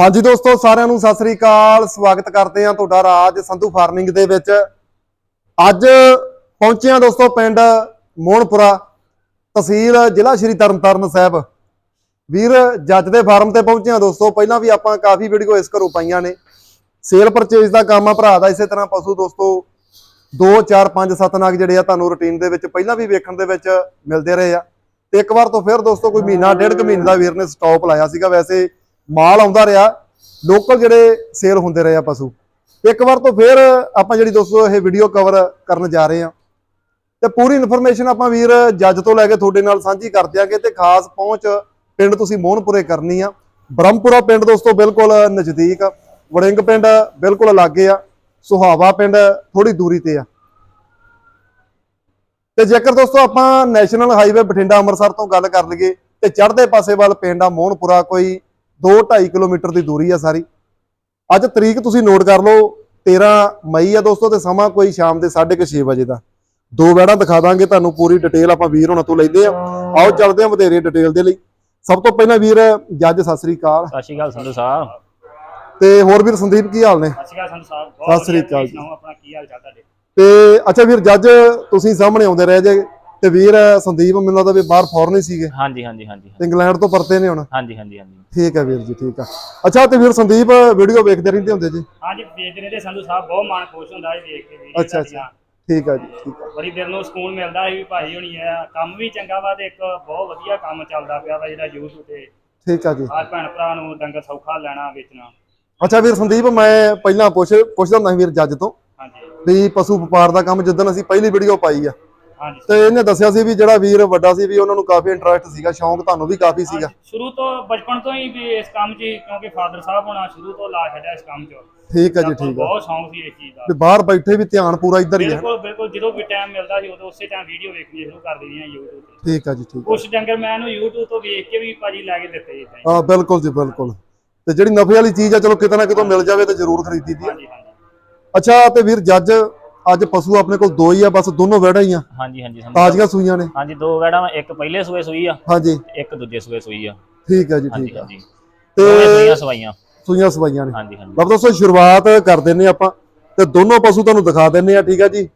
ਹਾਂਜੀ ਦੋਸਤੋ, ਸਾਰਿਆਂ ਨੂੰ ਸਤਿ ਸ੍ਰੀ ਅਕਾਲ। ਸਵਾਗਤ ਕਰਦੇ ਹਾਂ ਤੁਹਾਡਾ ਰਾਜ ਸੰਧੂ ਫਾਰਮਿੰਗ ਦੇ ਵਿੱਚ। ਅੱਜ ਪਹੁੰਚੇ ਹਾਂ ਦੋਸਤੋ ਪਿੰਡ ਮੋਹਨਪੁਰਾ, ਤਹਿਸੀਲ ਜ਼ਿਲ੍ਹਾ ਸ਼੍ਰੀ ਤਰਨਤਾਰਨ ਸਾਹਿਬ। ਵੀਰ, ਜੱਜ ਦੇ ਫਾਰਮ ਤੇ ਪਹੁੰਚੇ ਹਾਂ ਦੋਸਤੋ। ਪਹਿਲਾਂ ਵੀ ਆਪਾਂ ਕਾਫੀ ਵੀਡੀਓ ਇਸ ਘਰੋਂ ਪਾਈਆਂ ਨੇ। ਸੇਲ ਪਰਚੇਜ ਦਾ ਕੰਮ ਆ ਭਰਾ ਦਾ, ਇਸੇ ਤਰ੍ਹਾਂ ਪਸ਼ੂ ਦੋਸਤੋ 2 4 5 7 ਨਾਗ ਜਿਹੜੇ ਆ ਤੁਹਾਨੂੰ ਰੁਟੀਨ ਦੇ ਵਿੱਚ ਪਹਿਲਾਂ ਵੀ ਵੇਖਣ ਦੇ ਵਿੱਚ ਮਿਲਦੇ ਰਹੇ ਆ। ਤੇ ਇੱਕ ਵਾਰ ਤੋਂ ਫਿਰ ਦੋਸਤੋ ਕੋਈ ਮਹੀਨਾ, ਡੇਢ ਕੁ ਮਹੀਨੇ ਦਾ ਵੀਰ ਨੇ ਸਟਾਪ ਲਾਇਆ ਸੀਗਾ। ਵੈਸੇ ਮਾਲ ਆਉਂਦਾ ਰਿਹਾ ਲੋਕਲ ਜਿਹੜੇ ਸੇਲ ਹੁੰਦੇ ਰਹੇ ਆ ਪਸ਼ੂ। ਇੱਕ ਵਾਰ ਤੋਂ ਫਿਰ ਆਪਾਂ ਜਿਹੜੀ ਦੋਸਤੋ ਇਹ ਵੀਡੀਓ ਕਵਰ ਕਰਨ ਜਾ ਰਹੇ ਆ ਤੇ ਪੂਰੀ ਇਨਫੋਰਮੇਸ਼ਨ ਆਪਾਂ ਵੀਰ ਜੱਜ ਤੋਂ ਲੈ ਕੇ ਤੁਹਾਡੇ ਨਾਲ ਸਾਂਝੀ ਕਰ ਦਿਆਂਗੇ ਤੇ ਖਾਸ ਪਹੁੰਚ ਪਿੰਡ ਤੁਸੀਂ ਮੋਹਨਪੁਰੇ ਕਰਨੀ ਆ। ਬ੍ਰਹਮਪੁਰਾ ਪਿੰਡ ਦੋਸਤੋ ਬਿਲਕੁਲ ਨਜ਼ਦੀਕ ਆ। ਵੜਿੰਗ ਪਿੰਡ ਬਿਲਕੁਲ ਲਾਗੇ ਆ, ਸੁਹਾਵਾ ਪਿੰਡ ਥੋੜੀ ਦੂਰੀ ਤੇ ਆ। ਤੇ ਜੇਕਰ ਦੋਸਤੋ ਆਪਾਂ ਨੈਸ਼ਨਲ ਹਾਈਵੇ ਬਠਿੰਡਾ ਅੰਮ੍ਰਿਤਸਰ ਤੋਂ ਗੱਲ ਕਰ ਲਈਏ ਤੇ ਚੜ੍ਹਦੇ ਪਾਸੇ ਵੱਲ ਪਿੰਡ ਆ ਮੋਹਨਪੁਰਾ, ਕੋਈ 2-2.5 ਕਿਲੋਮੀਟਰ ਦੀ ਦੂਰੀ ਆ ਸਾਰੀ। ਅੱਜ ਤਰੀਕ ਤੁਸੀਂ ਨੋਟ ਕਰ ਲਓ 13 ਮਈ ਆ ਦੋਸਤੋ ਤੇ ਸਮਾਂ ਕੋਈ ਸ਼ਾਮ ਦੇ 6:30 ਵਜੇ ਦਾ। ਦੋ ਵੈੜਾਂ ਦਿਖਾ ਦਾਂਗੇ ਤੁਹਾਨੂੰ ਪੂਰੀ ਡਿਟੇਲ ਆਪਾਂ ਵੀਰ ਹੋਣਾ ਤੋਂ ਲੈਂਦੇ ਆ। ਆਓ ਚੱਲਦੇ ਆ ਵਧੇਰੇ ਡਿਟੇਲ ਦੇ ਲਈ। ਸਭ ਤੋਂ ਪਹਿਲਾਂ ਵੀਰ ਜੱਜ ਸਤਿ ਸ੍ਰੀ ਅਕਾਲ। ਸਤਿ ਸ਼੍ਰੀ ਅਕਾਲ ਸੰਧੂ ਸਾਹਿਬ। ਤੇ ਹੋਰ ਵੀਰ ਸੰਦੀਪ ਕੀ ਹਾਲ ਨੇ? ਸਤਿ ਸ਼੍ਰੀ ਅਕਾਲ ਸੰਧੂ ਸਾਹਿਬ ਸਤਿ ਸ਼੍ਰੀ ਅਕਾਲ ਜੀ। ਆਪਣਾ ਕੀ ਹਾਲ ਚਾਲ ਤੁਹਾਡੇ? ਤੇ ਅੱਛਾ ਵੀਰ ਜੱਜ ਤੁਸੀਂ ਸਾਹਮਣੇ ਆਉਂਦੇ ਰਹੇ ਜੇ। ਤੇ ਵੀਰ ਸੰਦੀਪ ਮੈਨੂੰ ਲੱਗਦਾ ਵੀ ਬਾਹਰ ਫੋਰਨ ਹੀ ਸੀਗੇ। ਹਾਂਜੀ ਹਾਂਜੀ ਹਾਂਜੀ ਤੇ ਇੰਗਲੈਂਡ ਤੋਂ ਪਰਤੇ ਨੇ ਹੁਣ। ਹਾਂਜੀ ਹਾਂਜੀ ਹਾਂਜੀ। ਠੀਕ ਹੈ ਵੀਰ ਜੀ ਠੀਕ ਆ। ਅੱਛਾ ਤੇ ਵੀਰ ਸੰਦੀਪ ਵੀਡੀਓ ਵੇਖਦੇ ਰਹਿੰਦੇ ਹੁੰਦੇ ਜੀ? ਹਾਂਜੀ ਵੇਖਦੇ ਰਹਿੰਦੇ। ਸੰਧੂ ਸਾਹਿਬ ਬਹੁਤ ਮਨ ਖੁਸ਼ ਹੁੰਦਾ ਹੈ ਵੇਖ ਕੇ ਵੀਡੀਓ ਅੱਛਾ, ਅੱਛਾ। ਠੀਕ ਆ ਜੀ ਠੀਕ ਆ। ਬੜੀ ਦਿਲ ਨੂੰ ਸਕੂਨ ਮਿਲਦਾ ਹੈ ਵੀ ਭਾਈ ਹੋਣੀ ਆ। ਕੰਮ ਵੀ ਚੰਗਾ ਵਾ ਤੇ ਇੱਕ ਬਹੁਤ ਵਧੀਆ ਕੰਮ ਚੱਲਦਾ ਪਿਆ ਵਾ ਜਿਹੜਾ YouTube ਤੇ। ਠੀਕ ਆ ਜੀ। ਆਹ ਭੈਣ ਭਰਾ ਨੂੰ ਡੰਗਰ ਸੌਖਾ ਲੈਣਾ ਵੇਚਣਾ। ਅੱਛਾ ਵੀਰ ਸੰਦੀਪ ਮੈਂ ਪਹਿਲਾਂ ਪੁੱਛ ਪੁੱਛਦਾ ਹੁੰਦਾ ਸੀ ਵੀਰ ਜੱਜ ਤੋਂ। ਹਾਂਜੀ। ਵੀ ਪਸ਼ੂ ਵਪਾਰ ਦਾ ਕੰਮ ਜਿੱਦਣ ਅਸੀਂ ਪਹਿਲੀ ਵੀਡੀਓ ਪਾਈ ਆ। ਤੇ ਇਹਨੇ ਦੱਸਿਆ ਸੀ ਵੀ ਜਿਹੜਾ ਵੀਰ ਵੱਡਾ ਸੀ ਵੀ ਉਹਨਾਂ ਨੂੰ ਕਾਫੀ ਇੰਟਰਸਟ ਸੀਗਾ ਸ਼ੌਂਕ ਤੁਹਾਨੂੰ ਵੀ ਕਾਫੀ ਸੀਗਾ। ਸ਼ੁਰੂ ਤੋਂ ਬਚਪਨ ਤੋਂ ਹੀ ਵੀ ਇਸ ਕੰਮ 'ਚ ਹੀ, ਕਿਉਂਕਿ ਫਾਦਰ ਸਾਹਿਬ ਹੋਣਾ ਸ਼ੁਰੂ ਤੋਂ ਲਾ ਛੱਡਿਆ ਇਸ ਕੰਮ 'ਚ। ਠੀਕ ਆ ਜੀ ਨੂੰ ਠੀਕ ਆ ਬਹੁਤ ਸ਼ੌਂਕ ਸੀ ਇਸ ਚੀਜ਼ ਦਾ। ਤੇ ਬਾਹਰ ਬੈਠੇ ਵੀ ਧਿਆਨ ਪੂਰਾ ਇੱਧਰ ਹੀ ਹੈ। ਬਿਲਕੁਲ ਬਿਲਕੁਲ ਜਦੋਂ ਵੀ ਟਾਈਮ ਮਿਲਦਾ ਸੀ ਉਦੋਂ ਉਸੇ ਟਾਈਮ ਵੀਡੀਓ ਵੇਖਣੀ ਸ਼ੁਰੂ ਕਰ ਦੇਣੀ ਆ YouTube ਤੇ। ਠੀਕ ਆ ਜੀ ਠੀਕ ਕੁਛ ਡੰਗਰ ਮੈਂ ਇਹਨੂੰ YouTube ਤੋਂ ਵੇਖ ਕੇ ਵੀ ਭਾਜੀ ਲੈ ਕੇ ਦਿੱਤੇ ਇਦਾਂ ਹੀ ਹਾਂ ਬਿਲਕੁਲ ਜੀ ਬਿਲਕੁਲ। ਤੇ ਜਿਹੜੀ ਨਫੇ ਵਾਲੀ ਚੀਜ਼ ਆ ਚਲੋ ਕਿਤੇ ਨਾ ਕਿਤੋਂ ਮਿਲ ਜਾਵੇ ਤੇ ਜ਼ਰੂਰ ਖਰੀਦੀ ਦੀ ਅੱਛਾ ਤੇ ਵੀਰ ਜੱਜ ਅੱਜ ਪਸ਼ੂ ਆਪਣੇ ਕੋਲ ਦੋ ਹੀ ਆ ਬਸ ਦੋਨੋਂ ਵੜਾ ਹੀ ਆ। ਹਾਂਜੀ ਹਾਂਜੀ ਸਮਝ ਤਾਜ਼ੀਆਂ ਸੂਈਆਂ ਨੇ। ਹਾਂਜੀ ਦੋ ਵੈੜਾਂ ਇੱਕ ਪਹਿਲੇ ਸੂਏ ਸੂਈ ਆ ਹਾਂਜੀ। ਇੱਕ ਦੂਜੇ ਸੂਏ ਸੂਈ ਆ। ਠੀਕ ਆ ਜੀ ਠੀਕ ਆ। ਤੇ ਸੂਈਆਂ ਸਵਾਈਆਂ। ਸੂਈਆਂ ਸਵਾਈਆਂ ਨੇ। ਹਾਂਜੀ ਹਾਂਜੀ। ਬਾਬ ਦੋਸਤੋ ਸ਼ੁਰੂਆਤ ਕਰ ਦਿੰਨੇ ਆਪਾਂ ਤੇ ਦੋਨੋਂ ਪਸ਼ੂ ਤੁਹਾਨੂੰ ਦਿਖਾ ਦਿੰਨੇ ਆ ਠੀਕ ਆ ਜੀ।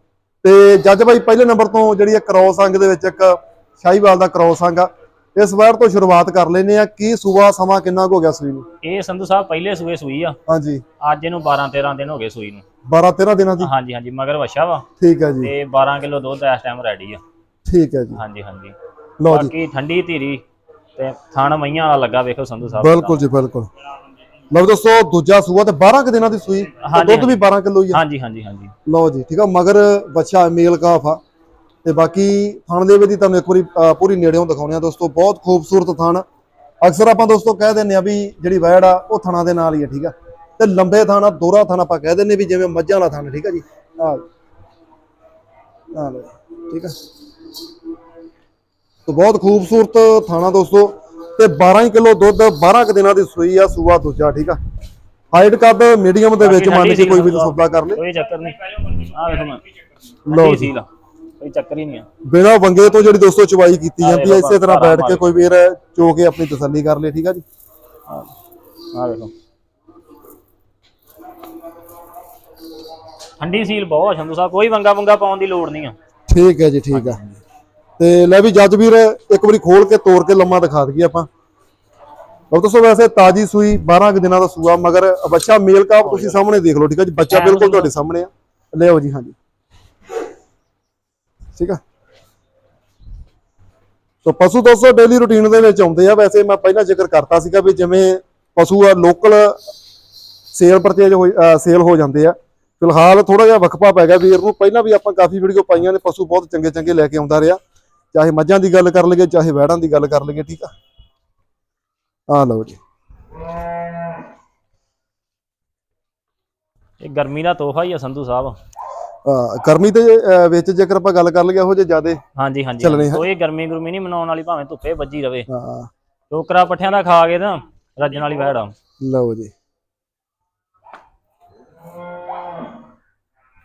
ਤੇ ਜੱਜ ਬਾਈ ਪਹਿਲੇ ਨੰਬਰ ਤੋਂ ਜਿਹੜੀ ਆ ਕ੍ਰੋਸ ਅੰਗ ਦੇ ਵਿੱਚ ਇੱਕ ਸ਼ਾਹੀਵਾਲ ਦਾ ਕ੍ਰੋਸ ਅੰਗ ਆ ਇਸ ਵਾਰ ਤੋਂ ਸ਼ੁਰੂਆਤ ਕਰ ਲੈਨੇ ਆ ਕੀ ਸੂਆ ਸਮਾਂ ਕਿੰਨਾ ਕੁ ਹੋ ਗਿਆ ਸੂਈ ਨੂੰ? ਇਹ ਸੰਧੂ ਸਾਹਿਬ ਪਹਿਲੇ ਸੂਏ ਸੂਈ ਆ। ਹਾਂਜੀ। ਅੱਜ ਇਹਨੂੰ 12 13 ਦਿਨ ਹੋ ਗਏ ਸੂਈ ਨੂੰ। 12 13 ਦਿਨਾਂ ਦੀ? ਹਾਂਜੀ ਹਾਂਜੀ ਮਗਰ ਵਛਾ ਵਾ। ਠੀਕ ਆ ਜੀ। ਤੇ 12 ਕਿਲੋ ਦੁੱਧ ਇਸ ਟਾਈਮ ਰੈਡੀ ਆ। ਠੀਕ ਹੈ ਜੀ। ਹਾਂਜੀ ਹਾਂਜੀ। ਲਓ ਜੀ। ਬਾਕੀ ਠੰਡੀ ਧੀਰੀ ਤੇ ਥਣ ਮਈਆਂ ਵਾਲਾ ਲੱਗਾ ਵੇਖੋ ਸੰਧੂ ਸਾਹਿਬ। ਬਿਲਕੁਲ ਜੀ ਬਿਲਕੁਲ। ਲਓ ਦੋਸਤੋ ਦੂਜਾ ਸੂਆ ਤੇ 12 ਕੁ ਦਿਨਾਂ ਦੀ ਸੂਈ। ਦੁੱਧ ਵੀ 12 ਕਿਲੋ ਹੀ ਆ। ਹਾਂਜੀ ਹਾਂਜੀ ਹਾਂਜੀ। ਲਓ ਜੀ ਠੀਕ ਆ। ਮਗਰ ਬੱਚਾ ਮੇਲ ਕਾਫ ਆ। ਤੇ ਬਾਕੀ ਥਣ ਦੇ ਵਿੱਚ ਤੁਹਾਨੂੰ ਇੱਕ ਵਾਰੀ ਪੂਰੀ ਨੇੜਿਓਂ ਦਿਖਾਉਣੇ ਆ ਦੋਸਤੋ ਬਹੁਤ ਖੂਬਸੂਰਤ ਥਣ। ਅਕਸਰ ਆਪਾਂ ਦੋਸਤੋ ਕਹਿ ਦਿੰਦੇ ਆ ਵੀ ਜਿਹੜੀ ਵੈੜ ਆ ਉਹ ਥਣਾ ਦੇ ਨਾਲ ਹੀ ਆ ਠੀਕ ਆ? ਤੇ ਲੰਬੇ ਥਣ ਆ ਦੋਹਰਾ ਥਣ ਆਪਾਂ ਕਹਿ ਦਿੰਦੇ ਵੀ ਜਿਵੇਂ ਮੱਝਾਂ ਵਾਲਾ ਥਣ ਠੀਕ ਆ ਜੀ? ਆ ਆ ਲਓ ਠੀਕ ਆ? ਤੇ ਬਹੁਤ ਖੂਬਸੂਰਤ ਥਾਣਾ ਦੋਸਤੋ ਤੇ 12 ਕਿਲੋ ਦੁੱਧ 12 ਕੁ ਦਿਨਾਂ ਦੀ ਸੂਈ ਆ ਸੂਆ ਦੂਜਾ ਠੀਕ ਆ? ਹਾਈਟ ਕੱਦ ਮੀਡੀਅਮ ਦੇ ਵਿੱਚ ਮੰਨ ਕੇ ਕੋਈ ਵੀ ਸੌਦਾ ਕਰ ਲੇ। ਕੋਈ ਚੱਕਰ ਨਹੀਂ। ਆ ਵੇਖੋ ਮੈਂ। ਲਓ ਜੀ। ਕੋਈ ਚੱਕਰ ਹੀ ਨਹੀਂ ਆ। ਬਿਨਾਂ ਵੰਗੇ ਤੋਂ ਜਿਹੜੀ ਦੋਸਤੋ ਚਵਾਈ ਕੀਤੀ ਹਾਂ, ਜਾਂਦੀ ਹੈ ਇਸੇ ਤਰ੍ਹਾਂ ਬੈਠ ਕੇ। ਕੋਈ ਵੀਰ ਚੋ ਕੇ ਆਪਣੀ ਤਸੱਲੀ ਕਰ ਲੇ ਠੀਕ ਆ ਜੀ? ਆ ਵੇਖੋ ਠੰਡੀ ਸੀਲ ਬਹੁਤ ਆ ਸੰਧੂ ਸਾਹਿਬ ਕੋਈ ਵੰਗਾ ਵੰਗਾ ਪਾਉਣ ਦੀ ਲੋੜ ਨਹੀਂ ਆ। ਠੀਕ ਹੈ ਜੀ ਠੀਕ ਆ। ਤੇ ਲੈ ਵੀ ਜੱਜ ਵੀਰ ਇੱਕ ਵਾਰੀ ਖੋਲ ਕੇ ਤੋੜ ਕੇ ਲੰਮਾ ਦਿਖਾ ਦਈਏ ਆਪਾਂ। ਉਹ ਦੱਸੋ ਵੈਸੇ ਤਾਜੀ ਸੂਈ 12 ਕੁ ਦਿਨਾਂ ਦਾ ਸੂਆ ਮਗਰ ਬੱਚਾ ਮੇਲ ਕਾਪ ਤੁਸੀਂ ਸਾਹਮਣੇ ਦੇਖ ਲਓ ਠੀਕ ਆ ਜੀ? ਬੱਚਾ ਬਿਲਕੁਲ ਤੁਹਾਡੇ ਸਾਹਮਣੇ ਆ। ਲਿਆਓ ਜੀ ਹਾਂਜੀ। ਠੀਕ ਆ? ਸੋ ਪਸ਼ੂ ਦੋਸਤੋ ਡੇਲੀ ਰੁਟੀਨ ਦੇ ਵਿੱਚ ਆਉਂਦੇ ਆ। ਵੈਸੇ ਮੈਂ ਪਹਿਲਾਂ ਜ਼ਿਕਰ ਕਰਤਾ ਸੀਗਾ ਵੀ ਜਿਵੇਂ ਪਸ਼ੂ ਆ ਲੋਕਲ ਸੇਲ ਪਰਚੇਜ ਸੇਲ ਹੋ ਜਾਂਦੇ ਆ। ਫਿਲਹਾਲ ਥੋੜਾ ਜਿਹਾ ਵਕਫਾ ਪੈ ਗਿਆ। ਵੀਰ ਨੂੰ ਪਹਿਲਾਂ ਵੀ ਆਪਾਂ ਕਾਫੀ ਵੀਡੀਓ ਪਾਈਆਂ ਨੇ, ਪਸ਼ੂ ਬਹੁਤ ਚੰਗੇ ਚੰਗੇ ਲੈ ਕੇ ਆਉਂਦਾ ਰਿਹਾ। ਚਾਹੇ ਮੱਝਾਂ ਦੀ ਗੱਲ ਕਰ ਲਈਏ, ਚਾਹੇ ਵੈੜਾਂ ਦੀ ਗੱਲ ਕਰ ਲਈਏ, ਠੀਕ ਆ? ਆ ਲਓ ਜੀ। ਇਹ ਗਰਮੀ ਦਾ ਤੋਹਫਾ ਹੀ ਆ ਸੰਧੂ ਸਾਹਿਬ। ਗਰਮੀ ਦੇ ਅਹ, ਵਿੱਚ ਜੇਕਰ ਆਪਾਂ ਗੱਲ ਕਰ ਲਈਏ ਇਹੋ ਜਿਹੇ ਜ਼ਿਆਦੇ ਹਾਂਜੀ ਹਾਂਜੀ। ਕੋਈ ਗਰਮੀ ਗੁਰਮੀ ਨਹੀਂ ਮਨਾਉਣ ਵਾਲੀ ਭਾਵੇਂ ਧੁੱਪੇ ਵੱਜੀ ਰਵੇ। ਹਾਂ ਟੋਕਰਾ ਪੱਠਿਆਂ ਦਾ ਖਾ ਕੇ ਨਾ ਰੱਜਣ ਵਾਲੀ ਆ। ਲਓ ਜੀ।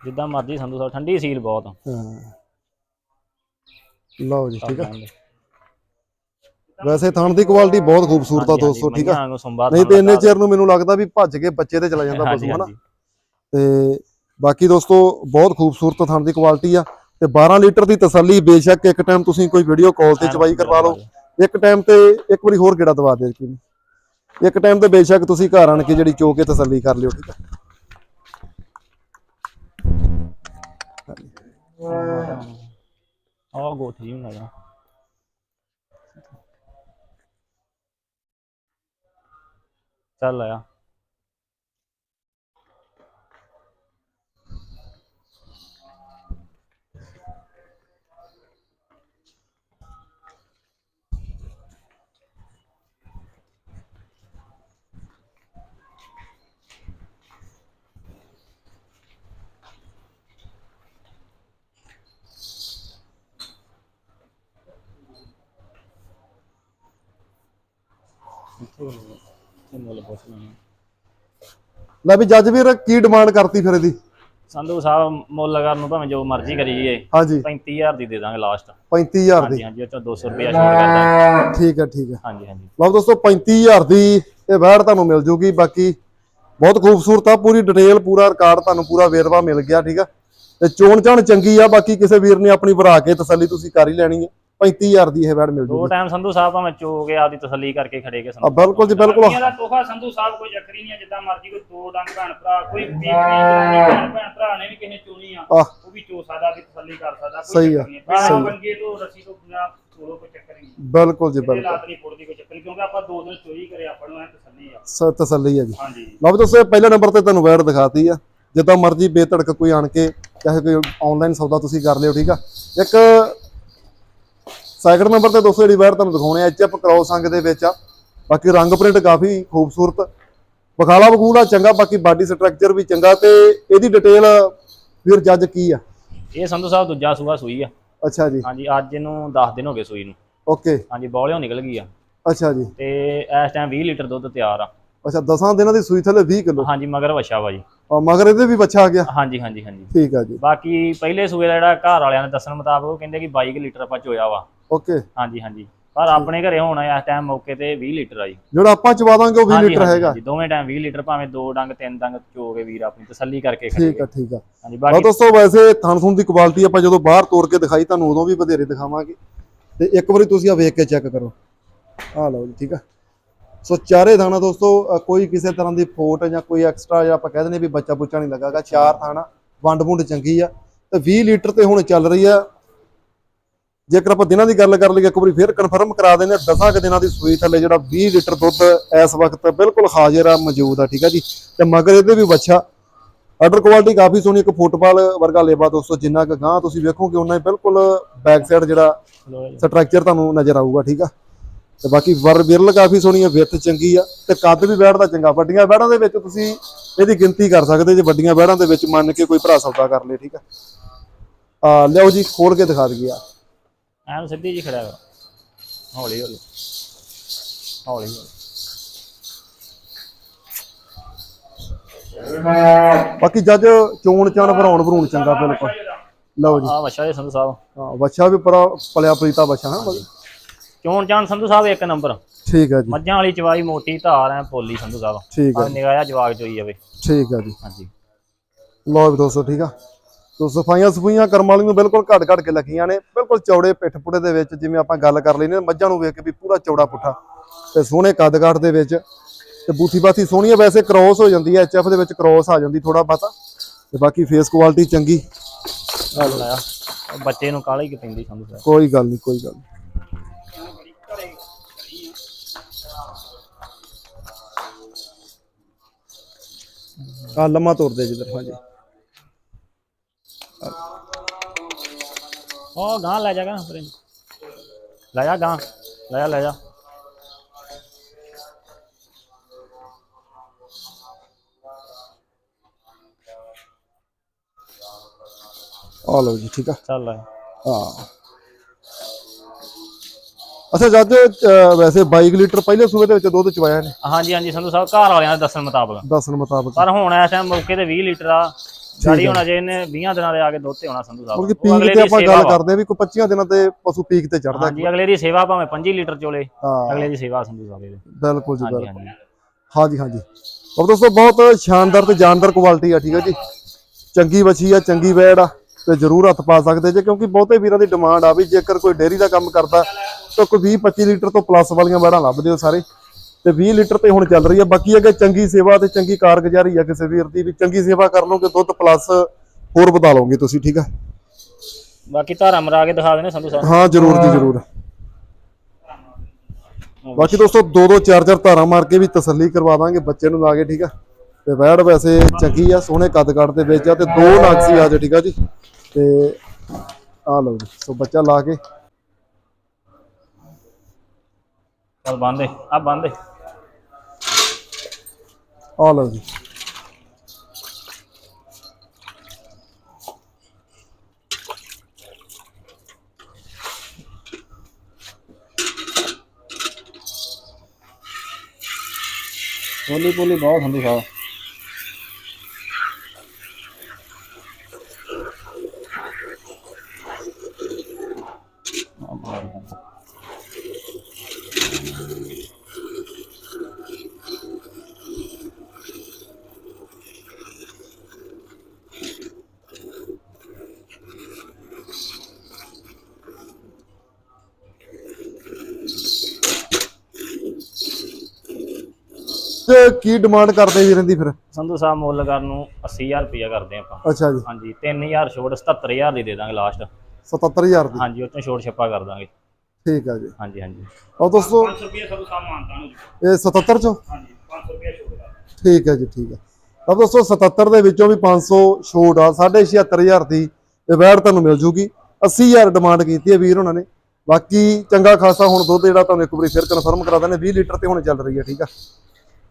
ਜਿੱਦਾਂ ਮਰਜ਼ੀ ਸੰਧੂ ਸਾਹਿਬ ਠੰਡੀ ਸੀਲ ਬਹੁਤ। ਹਾਂ। ਲਓ ਜੀ ਠੀਕ ਆ। ਵੈਸੇ ਥਣ ਦੀ ਕੁਆਲਿਟੀ ਬਹੁਤ ਖੂਬਸੂਰਤ ਆ ਦੋਸਤੋ ਠੀਕ ਆ। ਨਹੀਂ ਤੇ ਇੰਨੇ ਚਿਰ ਨੂੰ ਮੈਨੂੰ ਲੱਗਦਾ ਵੀ ਭੱਜ ਕੇ ਬੱਚੇ ਤੇ ਚਲਾ ਜਾਂਦਾ ਪਸ਼ੂ ਹਨਾ? ਤੇ ਬਾਕੀ ਦੋਸਤੋ ਬਹੁਤ ਖੂਬਸੂਰਤ ਥਣ ਦੀ ਕੁਆਲਿਟੀ ਆ ਤੇ 12 ਲੀਟਰ ਦੀ ਤਸੱਲੀ ਬੇਸ਼ੱਕ ਇੱਕ ਟਾਈਮ ਤੁਸੀਂ ਕੋਈ ਵੀਡੀਓ ਕਾਲ ਤੇ ਚਵਾਈ ਕਰਵਾ ਲਓ ਇੱਕ ਟਾਈਮ ਤੇ ਇੱਕ ਵਾਰੀ ਹੋਰ ਗੇੜਾ ਦਵਾ ਦੇ ਜੀ ਇੱਕ ਟਾਈਮ ਤੇ ਬੇਸ਼ੱਕ ਤੁਸੀਂ ਘਰ ਆਣ ਕੇ ਜਿਹੜੀ ਚੋ ਕੇ ਤਸੱਲੀ ਕਰ ਲਿਓ ਠੀਕ ਆ? ਗੋਠ ਚੱਲ ਆਇਆ। ਇਹ ਮੁੱਲ ਪੁੱਛ ਲੈਣਾ ਲੈ ਵੀ ਜੱਜ ਵੀਰ ਕੀ ਡਿਮਾਂਡ ਕਰਤੀ ਫਿਰ ਇਹਦੀ? ਸੰਧੂ ਸਾਹਿਬ ਮੁੱਲ ਕਰਨ ਨੂੰ ਭਾਵੇਂ ਜੋ ਮਰਜ਼ੀ ਕਰੀਏ ਹਾਂਜੀ। 35000 ਦੀ ਦੇ ਦਾਂਗੇ ਲਾਸਟ 35000 ਦੀ। ਹਾਂਜੀ ਹਾਂਜੀ ਉਹ ਚੋਂ 200 ਰੁਪਇਆ ਛੋੜ ਕਰਦਾ ਠੀਕ ਹੈ ਠੀਕ ਹੈ। ਹਾਂਜੀ ਹਾਂਜੀ। ਲਓ ਦੋਸਤੋ 35000 ਦੀ ਇਹ ਵੈੜ ਤੁਹਾਨੂੰ ਮਿਲ ਜੂਗੀ। ਬਾਕੀ ਬਹੁਤ ਖੂਬਸੂਰਤ ਆ ਪੂਰੀ ਡਿਟੇਲ ਪੂਰਾ ਰਿਕਾਰਡ ਤੁਹਾਨੂੰ ਪੂਰਾ ਵੇਰਵਾ ਮਿਲ ਗਿਆ ਠੀਕ ਆ। ਤੇ ਚੋਣ ਚਾਣ ਚੰਗੀ ਆ ਬਾਕੀ ਕਿਸੇ ਵੀਰ ਨੇ ਆਪਣੀ ਭਰਾ ਕੇ ਤਸੱਲੀ ਤੁਸੀਂ ਕਰ ਹੀ ਲੈਣੀ ਹੈ 35000 ਦੀ ਇਹ ਵੈੜ ਮਿਲ ਦੋ ਜੂਗੀ। ਟਾਈਮ ਸੰਧੂ ਸਾਹਿਬ ਭਾਵੇਂ ਚੋ ਕੇ ਆਪਦੀ ਤਸੱਲੀ ਕਰਕੇ ਖੜੇ ਕੇ ਆ ਬਿਲਕੁਲ ਜੀ ਬਿਲਕੁਲ। ਦਾ ਤੋਹਫਾ ਸੰਧੂ ਸਾਹਿਬ ਕੋਈ ਚੱਕਰੀ ਨਹੀਂ ਜਿੱਦਾਂ ਮਰਜ਼ੀ ਕੋਈ ਦੋ ਡੰਗ ਭੈਣ ਭਰਾ ਕੋਈ ਵੀ ਭੈਣ ਭਰਾ ਨੇ ਵੀ ਕਿਸੇ ਚੋਣੀ ਆ ਆਹ ਉਹ ਵੀ ਚੋ ਸਕਦਾ ਵੀ ਤਸੱਲੀ ਕਰ ਸਕਦਾ ਸਹੀ ਆ, ਬਿਨਾਂ ਮੰਗੇ ਤੋਂ ਰੱਸੀ ਤੋਂ ਬਿਨਾਂ ਚੋਲੋ ਕੋਈ ਚੱਕਰ ਹੀ ਨਹੀਂ। ਬਿਲਕੁਲ ਜੀ ਬਿਲਕੁਲ। ਲਾਤ ਨਹੀਂ ਪੁੱਟਦੀ ਕੋਈ ਚੱਕਰ ਨਹੀਂ ਕਿਉਂਕਿ ਆਪਾਂ ਦੋ ਦਿਨ ਚੋਰੀ ਕਰੇ ਆਪਾਂ ਨੂੰ ਐ ਤਸੱਲੀ ਆ। ਸ- ਤਸੱਲੀ ਹੈ ਜੀ। ਹਾਂਜੀ। ਲਓ ਵੀ ਦੋਸਤੋ ਇਹ ਪਹਿਲੇ ਨੰਬਰ ਤੇ ਤੁਹਾਨੂੰ ਵੈੜ ਦਿਖਾਤੀ ਆ। ਜਿੱਦਾਂ ਮਰਜ਼ੀ ਬੇਧੜਕ ਕੋਈ ਆਣ ਕੇ ਚਾਹੇ ਕੋਈ ਆਨਲਾਈਨ ਸੌਦਾ ਤੁਸੀਂ ਕਰ ਲਿਓ ਠੀਕ ਆ। ਇੱਕ ਸੈਕਿੰਡ ਨੰਬਰ ਤੇ ਦੋਸਤੋ ਜਿਹੜੀ ਵੈੜ ਤੁਹਾਨੂੰ ਦਿਖਾਉਣੇ ਆ ਐਚਐਫ ਕ੍ਰੋਸ ਅੰਗ ਦੇ ਵਿੱਚ ਆ। ਬਾਕੀ ਰੰਗ ਪ੍ਰਿੰਟ ਕਾਫੀ ਖੂਬਸੂਰਤ ਬਖਾਲਾ ਬਖੂਲਾ ਚੰਗਾ ਬਾਕੀ ਬਾਡੀ ਸਟਰਕਚਰ ਵੀ ਚੰਗਾ ਤੇ ਇਹਦੀ ਡਿਟੇਲ ਵੀਰ ਜੱਜ ਕੀ ਆ? ਇਹ ਸੰਧੂ ਸਾਹਿਬ ਦੂਜਾ ਸੂਆ ਸੂਈ ਆ। ਅੱਛਾ ਜੀ। ਹਾਂਜੀ ਅੱਜ ਇਹਨੂੰ 10 ਦਿਨ ਹੋ ਗਏ ਸੂਈ ਨੂੰ। ਓਕੇ ਹਾਂਜੀ ਬੌਲਿਓ ਨਿਕਲ ਗਈ ਆ। ਅੱਛਾ ਜੀ। ਤੇ ਇਸ ਟਾਈਮ 20 ਲੀਟਰ ਦੁੱਧ ਤਿਆਰ ਆ। ਅੱਛਾ 10 ਦਿਨਾਂ ਦੀ ਸੂਈ ਥੱਲੇ 20 ਕਿਲੋ? ਹਾਂਜੀ ਮਗਰ ਵਛਾ ਵਾ ਜੀ। ਮਗਰ ਇਹਦੇ ਵੀ ਬੱਚਾ ਆ ਗਿਆ? ਹਾਂਜੀ ਹਾਂਜੀ ਹਾਂਜੀ। ਠੀਕ ਆ ਜੀ। ਬਾਕੀ ਪਹਿਲੇ ਸੂਏ ਦਾ ਜਿਹੜਾ ਘਰ ਵਾਲਿਆਂ ਨੇ ਦੱਸਣ ਮੁਤਾਬਕ ਉਹ ਕਹਿੰਦੇ ਕਿ 22 ਕੁ ਲੀਟਰ ਆਪਾਂ ਚੋਇਆ ਵਾ। ਓਕੇ। ਹਾਂਜੀ ਹਾਂਜੀ। ਪਰ ਆਪਣੇ ਘਰੇ ਹੋਣਾ ਇਸ ਟਾਈਮ ਮੌਕੇ ਤੇ 20 ਲੀਟਰ ਆ ਜੀ। ਜਿਹੜਾ ਆਪਾਂ ਚਵਾ ਦਾਂਗੇ ਉਹ 20 ਹਾਂਜੀ, ਲੀਟਰ ਹੈਗਾ। ਹਾਂਜੀ, ਦੋਵੇਂ ਟਾਈਮ 20 ਲੀਟਰ ਭਾਵੇਂ ਦੋ ਡੰਗ ਤਿੰਨ ਡੰਗ ਚੋ ਕੇ ਵੀਰ ਆਪਣੀ ਤਸੱਲੀ ਕਰਕੇ ਠੀਕ ਖੜੇ ਆ ਠੀਕ ਆ। ਹਾਂਜੀ ਬਾਕੀ ਦੋਸਤੋ ਵੈਸੇ ਥਣ ਥੁਣ ਦੀ ਕੁਆਲਿਟੀ ਆਪਾਂ ਜਦੋਂ ਬਾਹਰ ਤੋੜ ਕੇ ਦਿਖਾਈ ਤੁਹਾਨੂੰ ਉਦੋਂ ਵੀ ਵਧੇਰੇ ਦਿਖਾਵਾਂਗੇ। ਤੇ ਇੱਕ ਵਾਰੀ ਤੁਸੀਂ ਆ ਵੇਖ ਕੇ ਚੈੱਕ ਕਰੋ। ਆ ਲਓ ਜੀ ਠੀਕ ਆ। ਸੋ ਚਾਰੇ ਥਾਣਾ ਦੋਸਤੋ ਕੋਈ ਕਿਸੇ ਤਰ੍ਹਾਂ ਦੀ ਫੋਟ ਜਾਂ ਕੋਈ ਐਕਸਟਰਾ ਜਾਂ ਆਪਾਂ ਕਹਿ ਦਿੰਦੇ ਵੀ ਬੱਚਾ ਬੁੱਚਾ ਨਹੀਂ ਲੱਗਾਗਾ ਚਾਰ ਥਾਣਾ ਵੰਡ ਵੁੰਡ ਚੰਗੀ ਆ। ਤੇ 20 ਲੀਟਰ ਤੇ ਹੁਣ ਚੱਲ ਰਹੀ ਆ। ਜੇਕਰ ਆਪਾਂ ਦਿਨਾਂ ਦੀ ਗੱਲ ਕਰ ਲਈਏ ਇੱਕ ਵਾਰੀ ਫੇਰ ਕਨਫਰਮ ਕਰਾ ਦਿੰਦੇ ਆ 10 ਕੁ ਦਿਨਾਂ ਦੀ ਸੂਈ ਥੱਲੇ ਜਿਹੜਾ 20 ਲੀਟਰ ਦੁੱਧ ਇਸ ਵਕਤ ਬਿਲਕੁਲ ਹਾਜ਼ਰ ਆ ਮੌਜੂਦ ਆ ਠੀਕ ਆ ਜੀ। ਤੇ ਮਗਰ ਇਹਦੇ ਵੀ ਬੱਚਾ। ਆਰਡਰ ਕੁਆਲਿਟੀ ਕਾਫੀ ਸੋਹਣੀ ਇੱਕ ਫੁੱਟਬਾਲ ਵਰਗਾ ਲੇਬਾ ਦੋਸਤੋ ਜਿੰਨਾ ਕੁ ਗਾਂ ਤੁਸੀਂ ਵੇਖੋਗੇ ਉਹਨਾਂ ਹੀ ਬਿਲਕੁਲ ਬੈਕ ਸਾਈਡ ਜਿਹੜਾ ਸਟਰਕਚਰ ਤੁਹਾਨੂੰ ਨਜ਼ਰ ਆਊਗਾ ਠੀਕ ਆ। ਤੇ ਬਾਕੀ ਵਰ ਵਿਰਲ ਕਾਫੀ ਸੋਹਣੀ ਹੈ ਵਿੱਥ ਚੰਗੀ ਆ ਤੇ ਕੱਦ ਵੀ ਬੈੜ ਦਾ ਚੰਗਾ ਵੱਡੀਆਂ ਬੈੜਾਂ ਦੇ ਵਿੱਚ ਤੁਸੀਂ ਇਹਦੀ ਗਿਣਤੀ ਕਰ ਸਕਦੇ ਜੇ ਵੱਡੀਆਂ ਬੈੜਾਂ ਦੇ ਵਿੱਚ ਮੰਨ ਕੇ ਕੋਈ ਭਰਾ ਸੌਦਾ ਕਰ ਲੇ ਠੀਕ ਆ? ਆ ਲਿਆਓ ਜੀ ਖੋਲ ਕੇ ਦਿਖਾ ਦਈਏ ਆ। ਐਨ ਸਿੱਧੀ ਜੀ ਖੜਾ ਕਰ। ਹੌਲੀ ਹੌਲੀ। ਹੌਲੀ ਹੌਲੀ। ਬਾਕੀ ਜੱਜ ਚੋਣ ਚਾਣ ਭਰਾਉਣ ਭਰੂਣ ਚੰਗਾ ਬਿਲਕੁਲ। ਲਓ ਜੀ। ਆ ਵਛਾ ਜੀ ਸੰਧੂ ਸਾਹਿਬ। ਹਾਂ ਬੱਚਾ ਵੀ ਪਰਾ ਪਲਿਆ ਪ੍ਰੀਤਾ ਬੱਚਾ ਹਾਂ? ਚੋਣ ਜਾਣ ਸੰਧੂ ਸਾਹਿਬ ਇੱਕ ਨੰਬਰ। ਠੀਕ ਹੈ ਜੀ। ਮੱਝਾਂ ਵਾਲੀ ਚਵਾਈ ਮੋਟੀ ਧਾਰ ਐ ਪੋਲੀ ਸੰਧੂ ਸਾਹਿਬ। ਠੀਕ ਆ ਹੈ ਨਿਗਾਇਆ ਜਵਾਗ ਚੋਈ ਜਾਵੇ। ਠੀਕ ਹੈ ਜੀ। ਹਾਂਜੀ। ਲਓ ਵੀ ਦੋਸਤੋ ਠੀਕ ਆ। ਤੋ ਸਫਾਈਆਂ ਸਫੂਈਆਂ ਕਰਮ ਵਾਲੀ ਨੂੰ ਬਿਲਕੁਲ ਘੱਟ ਘੱਟ ਕੇ ਲੱਗੀਆਂ ਨੇ। ਬਿਲਕੁਲ ਚੌੜੇ ਪਿੱਠ ਪੁੜੇ ਦੇ ਵਿੱਚ ਜਿਵੇਂ ਆਪਾਂ ਗੱਲ ਕਰ ਲੈਨੇ ਮੱਝਾਂ ਨੂੰ ਵੇਖ ਕੇ ਵੀ ਪੂਰਾ ਚੌੜਾ ਪੁੱਠਾ ਤੇ ਸੋਹਣੇ ਕੱਦ ਕਾਠ ਦੇ ਵਿੱਚ ਤੇ ਬੂਥੀ ਬਾਥੀ ਸੋਹਣੀ ਆ। ਵੈਸੇ ਕ੍ਰੋਸ ਹੋ ਜਾਂਦੀ ਹੈ ਐਚਐਫ ਦੇ ਵਿੱਚ ਕ੍ਰੋਸ ਆ ਜਾਂਦੀ ਥੋੜਾ ਬਾਤਾ ਤੇ ਬਾਕੀ ਫੇਸ ਕੁਆਲਿਟੀ ਚੰਗੀ। ਲਾਇਆ ਬੱਚੇ ਨੂੰ ਕਾਲੀ ਕਿ ਪੈਂਦੀ ਸਾਹਿਬ। ਕੋਈ ਗੱਲ ਨਹੀਂ ਕੋਈ ਗੱਲ ਨੀ। ਆ ਲੰਮਾ ਤੋਰ ਦੇ ਜਿੱਧਰ ਹਾਂਜੀ। ਉਹ ਗਾਂ ਲੈ ਜਾਗਾ ਪਰੇ ਲੈ ਜਾ ਗਾਂ ਲੈ ਜਾ ਲੈ ਜਾ। ਆ ਲਓ ਜੀ ਠੀਕ ਆ। ਚੱਲ ਲੈ। ਹਾਂ। ਅੱਛਾ ਅਹ, ਵੈਸੇ 22 ਲੀਟਰ ਪਹਿਲੇ ਸੂਬੇ ਦੇ ਵਿੱਚ ਦੁੱਧ ਚਵਾਇਆ ਨੇ ਹਾਂਜੀ ਹਾਂਜੀ ਸੰਧੂ ਸਾਹਿਬ ਘਰ ਵਾਲਿਆਂ ਦੇ ਦੱਸਣ ਮੁਤਾਬਕ। ਦੱਸਣ ਮੁਤਾਬਕ। ਪਰ ਹੁਣ ਇਸ ਟਾਈਮ ਮੌਕੇ ਤੇ 20 ਲੀਟਰ ਆ। ਗਾੜੀ ਹੁਣ ਅਜੇ ਇਹਨੇ 20 ਦਿਨਾਂ ਦੇ ਆ ਕੇ ਦੁੱਧ ਤੇ ਆਉਣਾ ਸੰਧੂ ਸਾਹਿਬ। ਮਤਲਬ ਕਿ ਉਹ ਪੀਕ ਤੇ ਆਪਾਂ ਗੱਲ। ਕਰਦੇ ਆ ਵੀ ਕੋਈ 25 ਦਿਨਾਂ ਤੇ ਪਸ਼ੂ ਪੀਕ ਤੇ ਚੜਦਾ ਹਾਂਜੀ ਅਗਲੇ ਦੀ ਸੇਵਾ ਭਾਵੇਂ 25 ਲੀਟਰ ਚੋਲੇ ਅਗਲੇ ਦੀ ਸੇਵਾ ਸੰਧੂ ਸਾਹਿਬ ਦੇ। ਬਿਲਕੁਲ ਜੀ ਬਿਲਕੁਲ। ਹਾਂਜੀ। ਹਾਂਜੀ ਅਬ ਦੋਸਤੋ ਬਹੁਤ ਸ਼ਾਨਦਾਰ ਤੇ ਜਾਨਦਾਰ ਕੁਆਲਿਟੀ ਆ ਠੀਕ ਹੈ ਜੀ। ਚੰਗੀ ਵਛੀ ਆ ਚੰਗੀ ਵੈੜ ਆ ਤੇ ਜਰੂਰ ਹੱਥ ਪਾ ਸਕਦੇ ਜੇ ਕਿਉਂਕਿ ਬਹੁਤੇ ਵੀਰਾਂ ਦੀ ਡਿਮਾਂਡ ਆ ਵੀ ਜੇਕਰ ਕੋਈ ਡੇਅਰੀ ਦਾ ਕੰਮ ਕਰਦਾ ਤਾਂ ਕੋਈ 20 25 ਲੀਟਰ ਤੋਂ ਪਲੱਸ ਵਾਲੀਆਂ ਵੈੜਾਂ ਲੱਭਦੇ ਹੋ ਸਾਰੇ। ਤੇ 20 ਲੀਟਰ ਤੇ ਹੁਣ ਚੱਲ ਰਹੀ ਆ। ਬਾਕੀ ਅਗੇ ਚੰਗੀ ਸੇਵਾ ਤੇ ਚੰਗੀ ਕਾਰਗੁਜ਼ਾਰੀ ਆ ਕਿਸੇ ਵੀਰ ਦੀ ਵੀ। ਚੰਗੀ ਸੇਵਾ ਕਰ ਲਓਗੇ ਦੁੱਧ ਪਲੱਸ ਹੋਰ ਵਧਾ ਲਓਗੇ ਤੁਸੀਂ ਠੀਕ ਆ? ਬਾਕੀ ਧਾਰਾ ਮਰਾ ਕੇ ਦਿਖਾ ਦੇਣੇ ਸੰਧੂ ਸਾਹਿਬ। ਹਾਂ ਜਰੂਰ ਜੀ ਜਰੂਰ। ਬਾਕੀ ਦੋਸਤੋ ਦੋ ਦੋ ਚਾਰ ਚਾਰ ਧਾਰਾਂ ਮਾਰ ਕੇ ਵੀ ਤਸੱਲੀ ਕਰਵਾ ਦਾਂਗੇ ਬੱਚੇ ਨੂੰ ਲਾ ਕੇ ਠੀਕ ਆ? ਤੇ ਵੈੜ ਵੈਸੇ ਚੰਗੀ ਆ ਸੋਹਣੇ ਕੱਦ ਕੱਦ ਦੇ ਵਿੱਚ ਆ ਤੇ ਦੋ ਨਾਗਸੀ ਆ ਜੇ ਠੀਕ ਆ ਜੀ? ਤੇ ਆ ਲਓ ਜੀ ਸੋ ਬੱਚਾ ਲਾ ਕੇ ਚੱਲ ਬੰਦੇ ਆ ਬੰਦੇ ਆ ਲਓ ਜੀ। ਪੋਲੀ ਪੋਲੀ ਬਹੁਤ ਸੰਧੂ ਸਾਹਿਬ ਕੀ ਡਿਮਾਂਡ ਕਰਦੇ ਵੀਰਾਂ ਦੀ ਫਿਰ? ਸੰਧੂ ਸਾਹਿਬ ਮੁੱਲ ਕਰਨ ਨੂੰ 80000 ਰੁਪਇਆ ਕਰਦੇ ਆਪਾਂ। ਅੱਛਾ ਜੀ। ਹਾਂਜੀ 3000 ਛੋਟ 77000 ਦੀ ਦੇ ਦਾਂਗੇ ਲਾਸਟ 77000 ਦੀ? ਹਾਂਜੀ ਚੋਂ ਛੋਟ ਛੱਪਾ ਕਰ ਦਾਂਗੇ। ਠੀਕ ਆ ਜੀ। ਹਾਂਜੀ ਹਾਂਜੀ। ਉਹ ਦੋਸਤੋ। 500 ਰੁਪਏ ਸੰਧੂ ਸਾਹਿਬ ਮਾਨਤਾ ਨੂੰ ਇਹ 77 ਚੋਂ? ਹਾਂਜੀ 500 ਰੁਪਏ ਛੋਟ ਦਾ ਠੀਕ ਹੈ ਜੀ ਠੀਕ ਹੈ ਤਾਂ ਦੋਸਤੋ 77 ਦੇ ਵਿੱਚੋਂ ਵੀ 500 ਛੋਟ ਆ 76500 ਦੀ ਇਹ ਵੈੜ ਤੁਹਾਨੂੰ ਮਿਲ ਜੂਗੀ। 80000 ਡਿਮਾਂਡ ਕੀਤੀ ਹੈ ਵੀਰ ਉਹਨਾਂ ਨੇ। ਬਾਕੀ ਚੰਗਾ ਖਾਸਾ ਹੁਣ ਦੁੱਧ ਜਿਹੜਾ ਤੁਹਾਨੂੰ ਇੱਕ ਵਾਰੀ ਫਿਰ ਕਨਫਰਮ ਕਰਾ ਦਿੰਦੇ 20 ਲੀਟਰ ਤੇ ਹੁਣ ਚੱਲ ਰਹੀ ਹੈ ਠੀਕ ਆ।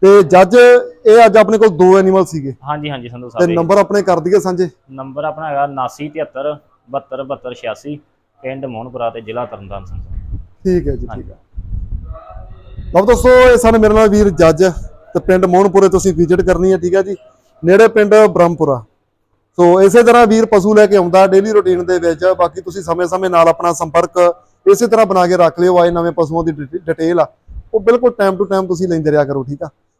ਤੇ ਜੱਜ ਇਹ ਅੱਜ ਆਪਣੇ ਕੋਲ ਦੋ ਐਨੀਮਲ ਸੀਗੇ। ਹਾਂਜੀ ਹਾਂਜੀ ਸੰਧੂ ਤੇ ਸਾਹਿਬ। ਨੰਬਰ ਆਪਣੇ ਕਰ ਦਈਏ ਸਾਂਝੇ। ਨੰਬਰ ਆਪਣਾ ਹੈਗਾ 7973 72 72 86 ਪਿੰਡ ਮੋਹਨਪੁਰਾ ਤੇ ਜ਼ਿਲ੍ਹਾ ਤਰਨਤਾਰਨ ਸੰਧੂ ਠੀਕ ਹੈ ਜੀ ਠੀਕ ਹੈ। ਲਓ ਦੋਸਤੋ ਇਹ ਸਨ ਮੇਰੇ ਨਾਲ ਵੀਰ ਜੱਜ ਤੇ ਪਿੰਡ ਮੋਹਨਪੁਰੇ ਤੁਸੀਂ ਵਿਜ਼ਿਟ ਕਰਨੀ ਹੈ ਠੀਕ ਹੈ ਜੀ। ਨੇੜੇ ਪਿੰਡ ਬ੍ਰਹਮਪੁਰਾ। ਸੋ ਇਸੇ ਤਰ੍ਹਾਂ ਵੀਰ ਪਸ਼ੂ ਲੈ ਕੇ ਆਉਂਦਾ ਡੇਲੀ ਰੁਟੀਨ ਦੇ ਵਿੱਚ ਬਾਕੀ ਤੁਸੀਂ ਸਮੇਂ-ਸਮੇਂ ਨਾਲ ਆਪਣਾ ਸੰਪਰਕ ਇਸੇ ਤਰ੍ਹਾਂ ਬਣਾ ਕੇ ਰੱਖ ਲਿਓ ਆਏ ਨਵੇਂ ਪਸ਼ੂਆਂ ਦੀ ਡਿਟੇ- ਡਿਟੇਲ ਆ। ਉਹ ਬਿਲਕੁਲ ਟਾਈਮ ਟੂ ਟਾਈਮ ਤੁਸੀਂ ਲੈਂਦੇ ਰਿਹਾ ਕਰੋ ਠੀਕ ਆ।